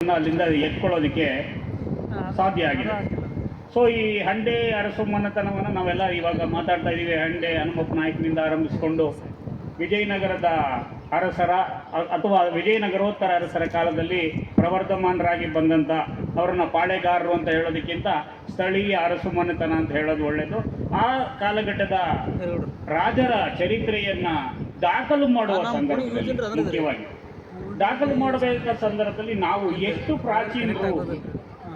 ಅಲ್ಲಿಂದ ಎತ್ಕೊಳ್ಳೋದಕ್ಕೆ ಸಾಧ್ಯ ಆಗಿದೆ. ಸೊ ಈ ಹಂಡೆ ಅರಸು ಮನೆತನವನ್ನು ನಾವೆಲ್ಲ ಇವಾಗ ಮಾತಾಡ್ತಾ ಇದ್ದೀವಿ ಹಂಡೆ ಹನುಮಪ್ಪ ನಾಯಕನಿಂದ ಆರಂಭಿಸಿಕೊಂಡು ವಿಜಯನಗರದ ಅರಸರ ಅಥವಾ ವಿಜಯನಗರೋತ್ತರ ಅರಸರ ಕಾಲದಲ್ಲಿ ಪ್ರವರ್ಧಮಾನರಾಗಿ ಬಂದಂಥ ಅವರನ್ನ ಪಾಳೆಗಾರರು ಅಂತ ಹೇಳೋದಕ್ಕಿಂತ ಸ್ಥಳೀಯ ಅರಸು ಮನೆತನ ಅಂತ ಹೇಳೋದು ಒಳ್ಳೆಯದು ಆ ಕಾಲಘಟ್ಟದ ರಾಜರ ಚರಿತ್ರೆಯನ್ನ ದಾಖಲು ಮಾಡುವ ಸಂದರ್ಭದಲ್ಲಿ ಮುಖ್ಯವಾಗಿ ದಾಖಲು ಮಾಡಬೇಕಾದ ಸಂದರ್ಭದಲ್ಲಿ ನಾವು ಎಷ್ಟು ಪ್ರಾಚೀನರು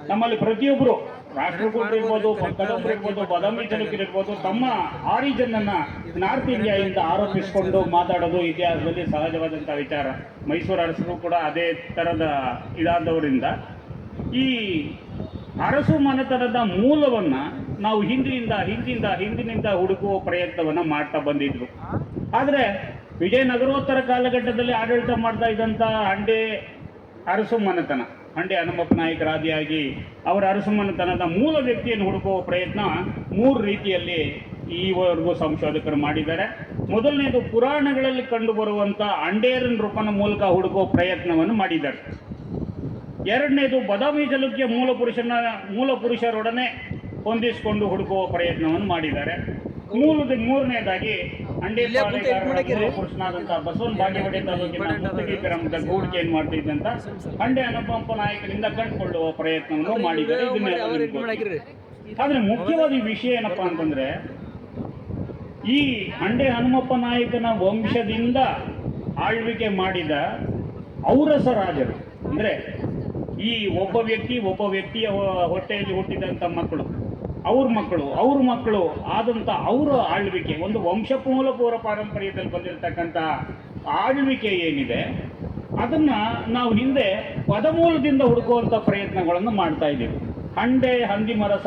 ನಮ್ಮಲ್ಲಿ ಪ್ರತಿಯೊಬ್ಬರು ರಾಷ್ಟ್ರಕೂಟರು ಇರ್ಬೋದು ಕಡಂಬರು ಇರ್ಬೋದು ಬದಾಮಿ ಚಾಲುಕ್ಯರು ಇರ್ಬೋದು ತಮ್ಮ ಆರಿಜನ್ ನಾರ್ತ್ ಇಂಡಿಯಾದಿಂದ ಆರೋಪಿಸಿಕೊಂಡು ಮಾತಾಡೋದು ಇತಿಹಾಸದಲ್ಲಿ ಸಹಜವಾದಂಥ ವಿಚಾರ. ಮೈಸೂರು ಅರಸರು ಕೂಡ ಅದೇ ಥರದ ಇದಾದವರಿಂದ ಈ ಅರಸು ಮನೆತನದ ಮೂಲವನ್ನ ನಾವು ಹಿಂದಿನಿಂದ ಹಿಂದಿಂದ ಹಿಂದಿನಿಂದ ಹುಡುಕುವ ಪ್ರಯತ್ನವನ್ನ ಮಾಡ್ತಾ ಬಂದಿದ್ರು ಆದರೆ ವಿಜಯನಗರೋತ್ತರ ಕಾಲಘಟ್ಟದಲ್ಲಿ ಆಡಳಿತ ಮಾಡ್ತಾ ಇದ್ದಂಥ ಹಂಡೆ ಅರಸು ಮನೆತನ ಹಂಡೆ ಹನುಮಪ್ಪ ನಾಯಕರಾದಿಯಾಗಿ ಅವರ ಅರಸು ಮನೆತನದ ಮೂಲ ವ್ಯಕ್ತಿಯನ್ನು ಹುಡುಕುವ ಪ್ರಯತ್ನ ಮೂರು ರೀತಿಯಲ್ಲಿ ಈವರೆಗೂ ಸಂಶೋಧಕರು ಮಾಡಿದ್ದಾರೆ. ಮೊದಲನೇದು ಪುರಾಣಗಳಲ್ಲಿ ಕಂಡುಬರುವಂಥ ಅಂಡೇರನ್ ರೂಪನ ಮೂಲಕ ಹುಡುಕುವ ಪ್ರಯತ್ನವನ್ನು ಮಾಡಿದ್ದಾರೆ. ಎರಡನೇದು ಬದಾಮಿ ಜಲುಕ್ಯ ಮೂಲ ಪುರುಷನ, ಮೂಲ ಪುರುಷರೊಡನೆ ಹೊಂದಿಸಿಕೊಂಡು ಹುಡುಕುವ ಪ್ರಯತ್ನವನ್ನು ಮಾಡಿದ್ದಾರೆ. ಮೂಲದ ಮೂರನೇದಾಗಿ ಪುರುಷನಾದಂತಹ ಬಸವನ್ ಬಾಗೇವಾಡಿ ತಾಲೂಕಿನ ಮುತ್ತಗಿ ಗ್ರಾಮದ ಗೂಡಿಕೆಯನ್ನು ಮಾಡ್ತಿದ್ದಂತ ಅಂಡೆ ಅನುಪಂಪ ನಾಯಕರಿಂದ ಕಂಡುಕೊಳ್ಳುವ ಪ್ರಯತ್ನವನ್ನು ಮಾಡಿದ್ದಾರೆ. ಆದ್ರೆ ಮುಖ್ಯವಾದ ವಿಷಯ ಏನಪ್ಪಾ ಅಂತಂದ್ರೆ ಈ ಹಂಡೆ ಹನುಮಪ್ಪ ನಾಯಕನ ವಂಶದಿಂದ ಆಳ್ವಿಕೆ ಮಾಡಿದ ಔರಸ ರಾಜರು. ಅಂದ್ರೆ ಈ ಒಬ್ಬ ವ್ಯಕ್ತಿ ಒಬ್ಬ ವ್ಯಕ್ತಿಯ ಹೊಟ್ಟೆಯಲ್ಲಿ ಹುಟ್ಟಿದಂತ ಮಕ್ಕಳು. ಅವ್ರ ಮಕ್ಕಳು ಅವ್ರ ಮಕ್ಕಳು ಆದಂಥ ಅವರ ಆಳ್ವಿಕೆ ಒಂದು ವಂಶ ಪೂರ್ವ ಪಾರಂಪರ್ಯದಲ್ಲಿ ಬಂದಿರತಕ್ಕಂಥ ಆಳ್ವಿಕೆ ಏನಿದೆ ಅದನ್ನ ನಾವು ಹಿಂದೆ ಪದಮೂಲದಿಂದ ಹುಡುಕುವಂಥ ಪ್ರಯತ್ನಗಳನ್ನು ಮಾಡ್ತಾ ಇದ್ದೀವಿ. ಹಂಡೆ ಹಂದಿಮರಸ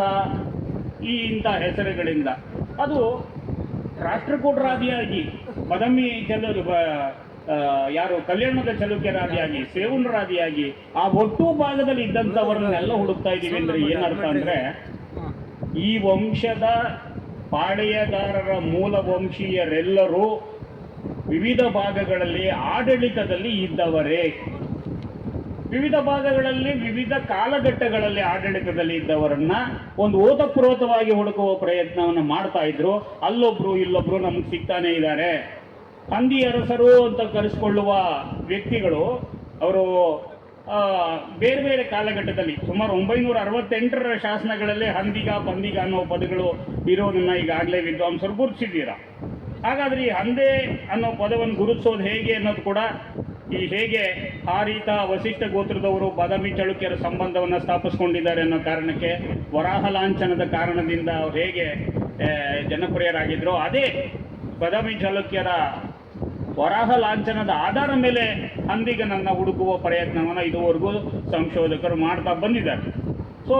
ಈ ಇಂಥ ಹೆಸರುಗಳಿಂದ. ಅದು ರಾಷ್ಟ್ರಕೂಟರಾದಿಯಾಗಿ ಬದಮಿ ಚಲು ಬ- ಆ, ಯಾರು ಕಲ್ಯಾಣದ ಚಲುಕ್ಯರಾದಿಯಾಗಿ ಸೇವನರಾದಿಯಾಗಿ ಆ ಒಟ್ಟು ಭಾಗದಲ್ಲಿ ಇದ್ದಂಥವರನ್ನೆಲ್ಲ ಹುಡುಕ್ತಾ ಇದ್ದೀವಿ ಅಂದ್ರೆ ಏನರ್ಥ ಅಂದ್ರೆ ಈ ವಂಶದ ಪಾಳೆಯಗಾರರ ಮೂಲ ವಂಶೀಯರೆಲ್ಲರೂ ವಿವಿಧ ಭಾಗಗಳಲ್ಲಿ ಆಡಳಿತದಲ್ಲಿ ಇದ್ದವರೇ. ವಿವಿಧ ಭಾಗಗಳಲ್ಲಿ ವಿವಿಧ ಕಾಲಘಟ್ಟಗಳಲ್ಲಿ ಆಡಳಿತದಲ್ಲಿ ಇದ್ದವರನ್ನ ಒಂದು ಓತಪ್ರೋತವಾಗಿ ಹುಡುಕುವ ಪ್ರಯತ್ನವನ್ನು ಮಾಡ್ತಾ ಇದ್ರು. ಅಲ್ಲೊಬ್ರು ಇಲ್ಲೊಬ್ರು ನಮ್ಗೆ ಸಿಗ್ತಾನೆ ಇದ್ದಾರೆ ಹಂದಿ ಅರಸರು ಅಂತ ಕರೆಸ್ಕೊಳ್ಳುವ ವ್ಯಕ್ತಿಗಳು ಅವರು ಬೇರೆ ಬೇರೆ ಕಾಲಘಟ್ಟದಲ್ಲಿ ಸುಮಾರು ಒಂಬೈನೂರ ಅರವತ್ತೆಂಟರ ಶಾಸನಗಳಲ್ಲಿ ಹಂದಿಗ ಪಂದಿಗ ಅನ್ನೋ ಪದಗಳು ಇರೋದನ್ನ ಈಗಾಗಲೇ ವಿದ್ವಾಂಸರು ಗುರುತಿಸಿದ್ದೀರಾ? ಹಾಗಾದ್ರೆ ಈ ಹಂದೆ ಅನ್ನೋ ಪದವನ್ನು ಗುರುತಿಸೋದು ಹೇಗೆ ಅನ್ನೋದು ಕೂಡ ಈ ಹೇಗೆ ಹಾರಿತ ವಸಿಷ್ಠ ಗೋತ್ರದವರು ಬಾದಾಮಿ ಚಳುಕ್ಯರ ಸಂಬಂಧವನ್ನು ಸ್ಥಾಪಿಸ್ಕೊಂಡಿದ್ದಾರೆ ಅನ್ನೋ ಕಾರಣಕ್ಕೆ ವರಾಹ ಲಾಂಛನದ ಕಾರಣದಿಂದ ಅವ್ರು ಹೇಗೆ ಜನಪ್ರಿಯರಾಗಿದ್ರು, ಅದೇ ಬಾದಾಮಿ ಚಾಲುಕ್ಯರ ವರಾಹ ಲಾಂಛನದ ಆಧಾರ ಮೇಲೆ ಹಂದಿಗನನ್ನ ಹುಡುಕುವ ಪ್ರಯತ್ನವನ್ನು ಇದುವರೆಗೂ ಸಂಶೋಧಕರು ಮಾಡ್ತಾ ಬಂದಿದ್ದಾರೆ. ಸೊ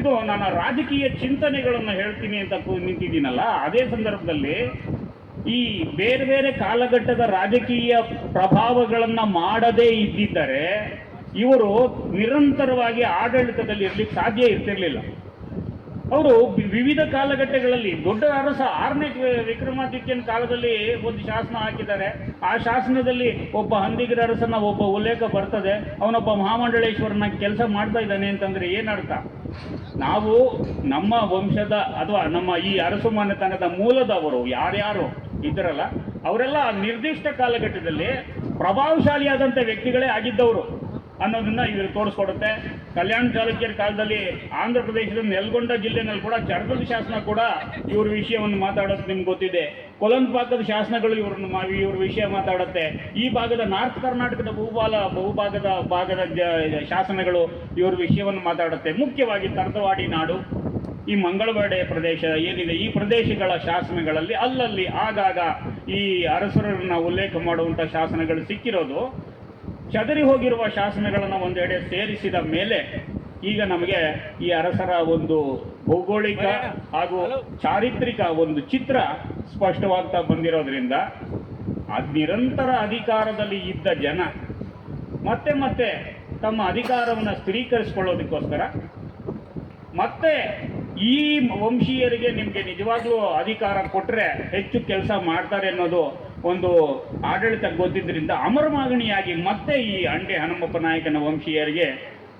ಇದು ನನ್ನ ರಾಜಕೀಯ ಚಿಂತನೆಗಳನ್ನು ಹೇಳ್ತೀನಿ ಅಂತ ನಿಂತಿದ್ದೀನಲ್ಲ, ಅದೇ ಸಂದರ್ಭದಲ್ಲಿ ಈ ಬೇರೆ ಬೇರೆ ಕಾಲಘಟ್ಟದ ರಾಜಕೀಯ ಪ್ರಭಾವಗಳನ್ನ ಮಾಡದೇ ಇದ್ದಿದ್ದರೆ ಇವರು ನಿರಂತರವಾಗಿ ಆಡಳಿತದಲ್ಲಿ ಇರ್ಲಿಕ್ಕೆ ಸಾಧ್ಯ ಇರ್ತಿರ್ಲಿಲ್ಲ. ಅವರು ವಿವಿಧ ಕಾಲಘಟ್ಟಗಳಲ್ಲಿ ದೊಡ್ಡ ಅರಸ ಆರನೇ ವಿಕ್ರಮಾದಿತ್ಯನ ಕಾಲದಲ್ಲಿ ಒಂದು ಶಾಸನ ಹಾಕಿದ್ದಾರೆ. ಆ ಶಾಸನದಲ್ಲಿ ಒಬ್ಬ ಹಂದಿಗಿರ ಅರಸನ ಒಬ್ಬ ಉಲ್ಲೇಖ ಬರ್ತದೆ. ಅವನೊಬ್ಬ ಮಹಾಮಂಡಳೇಶ್ವರನ ಕೆಲಸ ಮಾಡ್ತಾ ಇದ್ದಾನೆ ಅಂತಂದ್ರೆ ಏನರ್ಥ ನಾವು ನಮ್ಮ ವಂಶದ ಅಥವಾ ನಮ್ಮ ಈ ಅರಸು ಮನೆತನದ ಮೂಲದವರು ಯಾರ್ಯಾರು ಇದ್ರಲ್ಲ, ಅವರೆಲ್ಲ ನಿರ್ದಿಷ್ಟ ಕಾಲಘಟ್ಟದಲ್ಲಿ ಪ್ರಭಾವಶಾಲಿಯಾದಂಥ ವ್ಯಕ್ತಿಗಳೇ ಆಗಿದ್ದವರು. ಅನ್ನೋದನ್ನ ಇದ್ರಲ್ಲಿ ತೋರಿಸ್ಕೊಡುತ್ತೆ. ಕಲ್ಯಾಣ ಚಾಲುಕ್ಯರ ಕಾಲದಲ್ಲಿ ಆಂಧ್ರ ಪ್ರದೇಶದ ನೆಲಗೊಂಡ ಜಿಲ್ಲೆನಲ್ಲಿ ಕೂಡ ಚರಕದ ಶಾಸನ ಕೂಡ ಇವ್ರ ವಿಷಯವನ್ನು ಮಾತಾಡೋದು ನಿಮ್ಗೆ ಗೊತ್ತಿದೆ. ಕೊಲಂಪಾಕದ ಶಾಸನಗಳು ಇವ್ರನ್ನ ಇವ್ರ ವಿಷಯ ಮಾತಾಡುತ್ತೆ. ಈ ಭಾಗದ ನಾರ್ತ್ ಕರ್ನಾಟಕದ ಬಹುಪಾಲ ಬಹುಭಾಗದ ಭಾಗದ ಶಾಸನಗಳು ಇವ್ರ ವಿಷಯವನ್ನು ಮಾತಾಡುತ್ತೆ. ಮುಖ್ಯವಾಗಿ ತರದವಾಡಿ ನಾಡು, ಈ ಮಂಗಳವಾಡೆ ಪ್ರದೇಶ ಏನಿದೆ, ಈ ಪ್ರದೇಶಗಳ ಶಾಸನಗಳಲ್ಲಿ ಅಲ್ಲಲ್ಲಿ ಆಗಾಗ ಈ ಅರಸರನ್ನ ಉಲ್ಲೇಖ ಮಾಡುವಂಥ ಶಾಸನಗಳು ಸಿಕ್ಕಿರೋದು. ಚದರಿ ಹೋಗಿರುವ ಶಾಸನಗಳನ್ನು ಒಂದೆಡೆ ಸೇರಿಸಿದ ಮೇಲೆ ಈಗ ನಮಗೆ ಈ ಅರಸರ ಒಂದು ಭೌಗೋಳಿಕ ಹಾಗೂ ಚಾರಿತ್ರಿಕ ಒಂದು ಚಿತ್ರ ಸ್ಪಷ್ಟವಾಗ್ತಾ ಬಂದಿರೋದ್ರಿಂದ ಅದು ನಿರಂತರ ಅಧಿಕಾರದಲ್ಲಿ ಇದ್ದ ಜನ ಮತ್ತೆ ಮತ್ತೆ ತಮ್ಮ ಅಧಿಕಾರವನ್ನು ಸ್ಥಿರೀಕರಿಸ್ಕೊಳ್ಳೋದಕ್ಕೋಸ್ಕರ ಮತ್ತೆ ಈ ವಂಶೀಯರಿಗೆ ನಿಮಗೆ ನಿಜವಾಗ್ಲೂ ಅಧಿಕಾರ ಕೊಟ್ಟರೆ ಹೆಚ್ಚು ಕೆಲಸ ಮಾಡ್ತಾರೆ ಅನ್ನೋದು ಒಂದು ಆಡಳಿತ ಗೊತ್ತಿದ್ದರಿಂದ ಅಮರಮಾಗಣಿಯಾಗಿ ಮತ್ತೆ ಈ ಅಂಡೆ ಹನುಮಪ್ಪ ನಾಯಕನ ವಂಶೀಯರಿಗೆ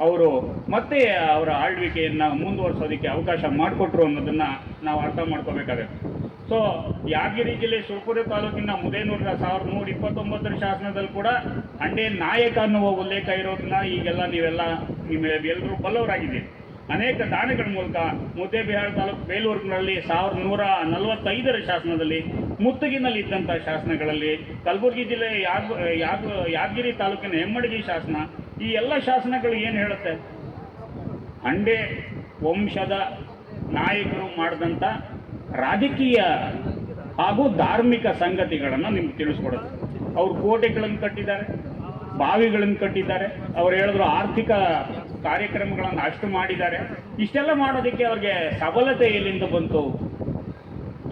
ಅವರು ಮತ್ತೆ ಅವರ ಆಳ್ವಿಕೆಯನ್ನು ಮುಂದುವರಿಸೋದಕ್ಕೆ ಅವಕಾಶ ಮಾಡಿಕೊಟ್ರು ಅನ್ನೋದನ್ನು ನಾವು ಅರ್ಥ ಮಾಡ್ಕೋಬೇಕಾಗುತ್ತೆ. ಸೊ ಯಾದಗಿರಿ ಜಿಲ್ಲೆ ಶಿವಪುರ ತಾಲೂಕಿನ ಮುದೇನೂರಿನ ಸಾವಿರದ ನೂರ ಇಪ್ಪತ್ತೊಂಬತ್ತರ ಶಾಸನದಲ್ಲಿ ಕೂಡ ಅಂಡೆ ನಾಯಕ ಅನ್ನುವ ಉಲ್ಲೇಖ ಇರೋದನ್ನ ಈಗೆಲ್ಲ ನೀವೆಲ್ಲ ನಿಮ್ಮ ಎಲ್ಲರೂ ಬಲ್ಲವರಾಗಿದ್ದೀರಿ. ಅನೇಕ ದಾನಗಳ ಮೂಲಕ ಮುದ್ದೇಬಿಹಾರ ತಾಲೂಕು ಬೇಲೂರಿನಲ್ಲಿ ಸಾವಿರದ ನೂರ ನಲವತ್ತೈದರ ಶಾಸನದಲ್ಲಿ ಮುತ್ತಗಿನಲ್ಲಿ ಇದ್ದಂಥ ಶಾಸನಗಳಲ್ಲಿ ಕಲಬುರಗಿ ಜಿಲ್ಲೆ ಯಾದ ಯಾದ ಯಾದಗಿರಿ ತಾಲೂಕಿನ ಹೆಮ್ಮಡಗಿ ಶಾಸನ, ಈ ಎಲ್ಲ ಶಾಸನಗಳು ಏನು ಹೇಳುತ್ತೆ? ಅಂಡೆ ವಂಶದ ನಾಯಕರು ಮಾಡಿದಂಥ ರಾಜಕೀಯ ಹಾಗೂ ಧಾರ್ಮಿಕ ಸಂಗತಿಗಳನ್ನು ನಿಮ್ಗೆ ತಿಳಿಸ್ಕೊಡುತ್ತೆ ಅವರು ಕೋಟೆಗಳನ್ನು ಕಟ್ಟಿದ್ದಾರೆ, ಬಾವಿಗಳನ್ನು ಕಟ್ಟಿದ್ದಾರೆ, ಅವ್ರು ಹೇಳಿದ್ರು ಆರ್ಥಿಕ ಕಾರ್ಯಕ್ರಮಗಳನ್ನು ಅಷ್ಟು ಮಾಡಿದ್ದಾರೆ. ಇಷ್ಟೆಲ್ಲ ಮಾಡೋದಕ್ಕೆ ಅವ್ರಿಗೆ ಸಬಲತೆ ಎಲ್ಲಿಂದ ಬಂತು?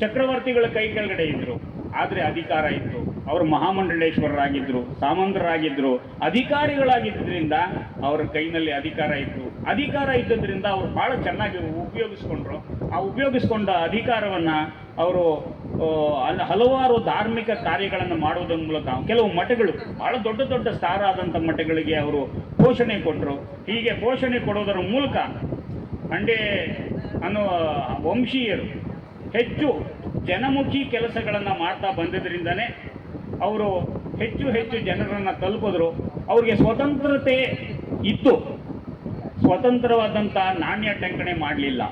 ಚಕ್ರವರ್ತಿಗಳ ಕೈ ಕೆಳಗಡೆ ಇದ್ರು. ಆದರೆ ಅಧಿಕಾರ ಇತ್ತು ಅವರು ಮಹಾಮಂಡಳೇಶ್ವರರಾಗಿದ್ದರು ಸಾಮಂತರಾಗಿದ್ದರು ಅಧಿಕಾರಿಗಳಾಗಿದ್ದರಿಂದ ಅವರ ಕೈನಲ್ಲಿ ಅಧಿಕಾರ ಇತ್ತು. ಅಧಿಕಾರ ಇದ್ದದ್ರಿಂದ ಅವರು ಭಾಳ ಚೆನ್ನಾಗಿ ಉಪಯೋಗಿಸ್ಕೊಂಡ್ರು. ಆ ಉಪಯೋಗಿಸ್ಕೊಂಡ ಅಧಿಕಾರವನ್ನು ಅವರು ಹಲವಾರು ಧಾರ್ಮಿಕ ಕಾರ್ಯಗಳನ್ನು ಮಾಡುವುದರ ಮೂಲಕ ಕೆಲವು ಮಠಗಳು, ಭಾಳ ದೊಡ್ಡ ದೊಡ್ಡ ಸ್ಟಾರ್ ಆದಂಥ ಮಠಗಳಿಗೆ ಅವರು ಪೋಷಣೆ ಕೊಟ್ಟರು ಹೀಗೆ ಪೋಷಣೆ ಕೊಡೋದರ ಮೂಲಕ ಹಂಡೆ ಅನ್ನೋ ವಂಶೀಯರು ಹೆಚ್ಚು ಜನಮುಖಿ ಕೆಲಸಗಳನ್ನು ಮಾಡ್ತಾ ಬಂದಿದ್ದರಿಂದನೇ ಅವರು ಹೆಚ್ಚು ಹೆಚ್ಚು ಜನರನ್ನು ತಲುಪಿದ್ರು. ಅವರಿಗೆ ಸ್ವತಂತ್ರತೆ ಇತ್ತು. ಸ್ವತಂತ್ರವಾದಂಥ ನಾಣ್ಯ ಟಂಕಣೆ ಮಾಡಲಿಲ್ಲ.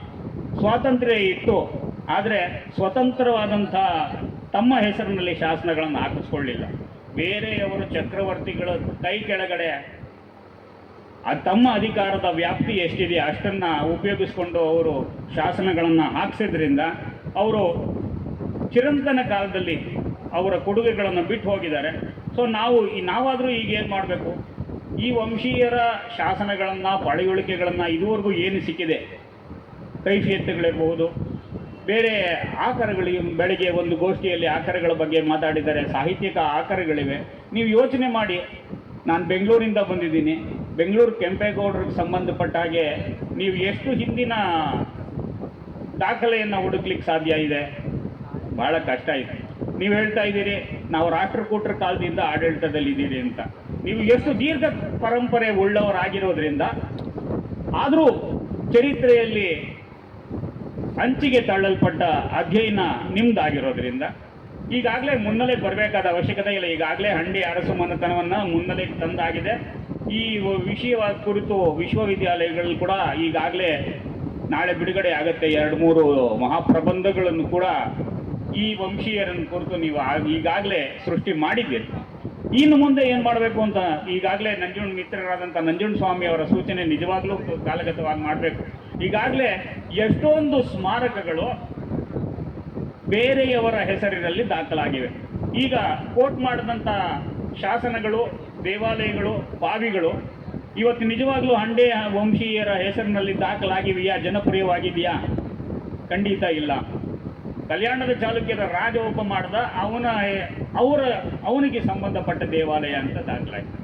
ಸ್ವಾತಂತ್ರ್ಯ ಇತ್ತು. ಆದರೆ ಸ್ವತಂತ್ರವಾದಂಥ ತಮ್ಮ ಹೆಸರಿನಲ್ಲಿ ಶಾಸನಗಳನ್ನು ಹಾಕಿಸ್ಕೊಳ್ಳಿಲ್ಲ. ಬೇರೆಯವರು ಚಕ್ರವರ್ತಿಗಳ ಕೈ ಕೆಳಗಡೆ ತಮ್ಮ ಅಧಿಕಾರದ ವ್ಯಾಪ್ತಿ ಎಷ್ಟಿದೆ ಅಷ್ಟನ್ನು ಉಪಯೋಗಿಸ್ಕೊಂಡು ಅವರು ಶಾಸನಗಳನ್ನು ಹಾಕ್ಸಿದ್ರಿಂದ ಅವರು ಚಿರಂತನ ಕಾಲದಲ್ಲಿ ಅವರ ಕೊಡುಗೆಗಳನ್ನು ಬಿಟ್ಟು ಹೋಗಿದ್ದಾರೆ. ಸೊ ನಾವು ಈ ನಾವಾದರೂ ಈಗ ಏನು ಮಾಡಬೇಕು? ಈ ವಂಶೀಯರ ಶಾಸನಗಳನ್ನು, ಪಳೆಯುಳಿಕೆಗಳನ್ನು ಇದುವರೆಗೂ ಏನು ಸಿಕ್ಕಿದೆ? ಕೈಫಿಯತ್ತುಗಳಿರಬಹುದು. ಬೇರೆ ಆಕರಗಳಿಗೆ ಬೆಳಗ್ಗೆ ಒಂದು ಗೋಷ್ಠಿಯಲ್ಲಿ ಆಕರಗಳ ಬಗ್ಗೆ ಮಾತಾಡಿದ್ದಾರೆ. ಸಾಹಿತ್ಯಿಕ ಆಕರಗಳಿವೆ. ನೀವು ಯೋಚನೆ ಮಾಡಿ. ನಾನು ಬೆಂಗಳೂರಿಂದ ಬಂದಿದ್ದೀನಿ. ಬೆಂಗಳೂರು ಕೆಂಪೇಗೌಡರಿಗೆ ಸಂಬಂಧಪಟ್ಟ ಹಾಗೆ ನೀವು ಎಷ್ಟು ಹಿಂದಿನ ದಾಖಲೆಯನ್ನು ಹುಡುಕ್ಲಿಕ್ಕೆ ಸಾಧ್ಯ ಇದೆ. ಭಾಳ ಕಷ್ಟ ಇದೆ. ನೀವು ಹೇಳ್ತಾ ಇದ್ದೀರಿ, ನಾವು ರಾಷ್ಟ್ರಕೂಟರ ಕಾಲದಿಂದ ಆಡಳಿತದಲ್ಲಿದ್ದೀರಿ ಅಂತ. ನೀವು ಎಷ್ಟು ದೀರ್ಘ ಪರಂಪರೆ ಉಳ್ಳವರಾಗಿರೋದ್ರಿಂದ, ಆದರೂ ಚರಿತ್ರೆಯಲ್ಲಿ ಅಂಚಿಗೆ ತಳ್ಳಲ್ಪಟ್ಟ ಅಧ್ಯಯನ ನಿಮ್ದಾಗಿರೋದ್ರಿಂದ, ಈಗಾಗಲೇ ಮುನ್ನಲೆ ಬರಬೇಕಾದ ಅವಶ್ಯಕತೆ ಇಲ್ಲ. ಈಗಾಗಲೇ ಹಂಡಿ ಅರಸು ಮನೆತನವನ್ನು ತಂದಾಗಿದೆ. ಈ ವಿಷಯ ಕುರಿತು ವಿಶ್ವವಿದ್ಯಾಲಯಗಳು ಕೂಡ ಈಗಾಗಲೇ ನಾಳೆ ಬಿಡುಗಡೆ ಆಗುತ್ತೆ ಎರಡು ಮೂರು ಮಹಾಪ್ರಬಂಧಗಳನ್ನು ಕೂಡ ಈ ವಂಶೀಯರನ್ನು ಕುರಿತು ನೀವು ಈಗಾಗಲೇ ಸೃಷ್ಟಿ ಮಾಡಿದ್ದೀರಿ ಇನ್ನು ಮುಂದೆ ಏನು ಮಾಡಬೇಕು ಅಂತ ಈಗಾಗಲೇ ನಂಜುಂಡ ಮಿತ್ರರಾದಂಥ ನಂಜುಂಡ ಸ್ವಾಮಿ ಅವರ ಸೂಚನೆ ನಿಜವಾಗ್ಲೂ ಕಾಲಗತವಾಗಿ ಮಾಡಬೇಕು. ಈಗಾಗಲೇ ಎಷ್ಟೊಂದು ಸ್ಮಾರಕಗಳು ಬೇರೆಯವರ ಹೆಸರಿನಲ್ಲಿ ದಾಖಲಾಗಿವೆ. ಈಗ ಕೋಟ್ ಮಾಡಿದಂಥ ಶಾಸನಗಳು, ದೇವಾಲಯಗಳು, ಬಾವಿಗಳು ಇವತ್ತು ನಿಜವಾಗ್ಲೂ ಹಂಡೆ ವಂಶೀಯರ ಹೆಸರಿನಲ್ಲಿ ದಾಖಲಾಗಿವೆಯಾ? ಜನಪ್ರಿಯವಾಗಿದೆಯಾ? ಖಂಡಿತ ಇಲ್ಲ. ಕಲ್ಯಾಣದ ಚಾಲುಕ್ಯರ ರಾಜ ಒಬ್ಬ ಮಾಡ್ದ ಅವನ ಅವರ ಅವನಿಗೆ ಸಂಬಂಧಪಟ್ಟ ದೇವಾಲಯ ಅಂತ ದಾಖಲಾಯಿತು.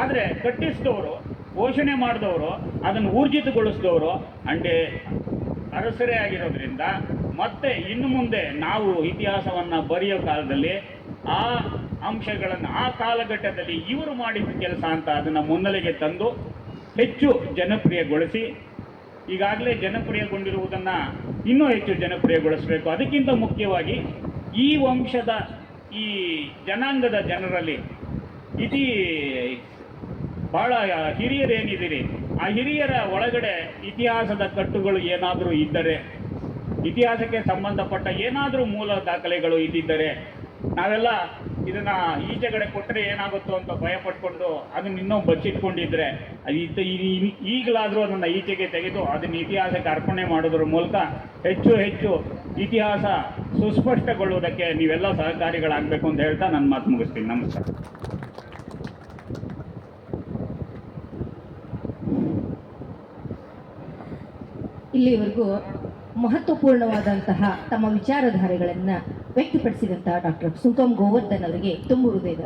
ಆದರೆ ಕಟ್ಟಿಸಿದವರು, ಪೋಷಣೆ ಮಾಡಿದವರು, ಅದನ್ನು ಊರ್ಜಿತಗೊಳಿಸಿದವರು ಹಂಡೆ ಅರಸರೇ ಆಗಿರೋದ್ರಿಂದ ಮತ್ತೆ ಇನ್ನು ಮುಂದೆ ನಾವು ಇತಿಹಾಸವನ್ನು ಬರೆಯೋ ಕಾಲದಲ್ಲಿ ಆ ಅಂಶಗಳನ್ನು ಆ ಕಾಲಘಟ್ಟದಲ್ಲಿ ಇವರು ಮಾಡಿದ ಕೆಲಸ ಅಂತ ಅದನ್ನು ಮುನ್ನೆಲೆಗೆ ತಂದು ಹೆಚ್ಚು ಜನಪ್ರಿಯಗೊಳಿಸಿ, ಈಗಾಗಲೇ ಜನಪ್ರಿಯಗೊಂಡಿರುವುದನ್ನು ಇನ್ನೂ ಹೆಚ್ಚು ಜನಪ್ರಿಯಗೊಳಿಸಬೇಕು. ಅದಕ್ಕಿಂತ ಮುಖ್ಯವಾಗಿ ಈ ವಂಶದ ಈ ಜನಾಂಗದ ಜನರಲ್ಲಿ ಇತಿ ಬಹಳ ಹಿರಿಯರೇನಿದ್ದೀರಿ, ಆ ಹಿರಿಯರ ಒಳಗಡೆ ಇತಿಹಾಸದ ಕಟ್ಟುಗಳು ಏನಾದರೂ ಇದ್ದರೆ, ಇತಿಹಾಸಕ್ಕೆ ಸಂಬಂಧಪಟ್ಟ ಏನಾದರೂ ಮೂಲ ದಾಖಲೆಗಳು ಇದ್ದಿದ್ದರೆ, ನಾವೆಲ್ಲ ಇದನ್ನ ಈಜೆಗಡೆ ಕೊಟ್ಟರೆ ಏನಾಗುತ್ತೋ ಅಂತ ಭಯ ಪಟ್ಕೊಂಡು ಅದನ್ನ ಇನ್ನೂ ಬಚ್ಚಿಟ್ಕೊಂಡಿದ್ರೆ ಅದು ಈಗಲಾದರೂ ಅದನ್ನು ಈಚೆಗೆ ತೆಗೆದು ಅದನ್ನ ಇತಿಹಾಸಕ್ಕೆ ಅರ್ಪಣೆ ಮಾಡೋದ್ರ ಮೂಲಕ ಹೆಚ್ಚು ಹೆಚ್ಚು ಇತಿಹಾಸ ಸುಸ್ಪಷ್ಟಗೊಳ್ಳುವುದಕ್ಕೆ ನೀವೆಲ್ಲ ಸಹಕಾರಿಗಳಾಗಬೇಕು ಅಂತ ಹೇಳ್ತಾ ನನ್ನ ಮಾತು ಮುಗಿಸ್ತೀನಿ. ನಮಸ್ಕಾರ. ಇಲ್ಲಿವರೆಗೂ ಮಹತ್ವಪೂರ್ಣವಾದಂತಹ ತಮ್ಮ ವಿಚಾರಧಾರೆಗಳನ್ನು ವ್ಯಕ್ತಪಡಿಸಿದಂತಹ ಡಾಕ್ಟರ್ ಸುಗಮ್ ಗೋವರ್ಧನ್ ಅವರಿಗೆ ತುಂಬ ಹೃದಯದ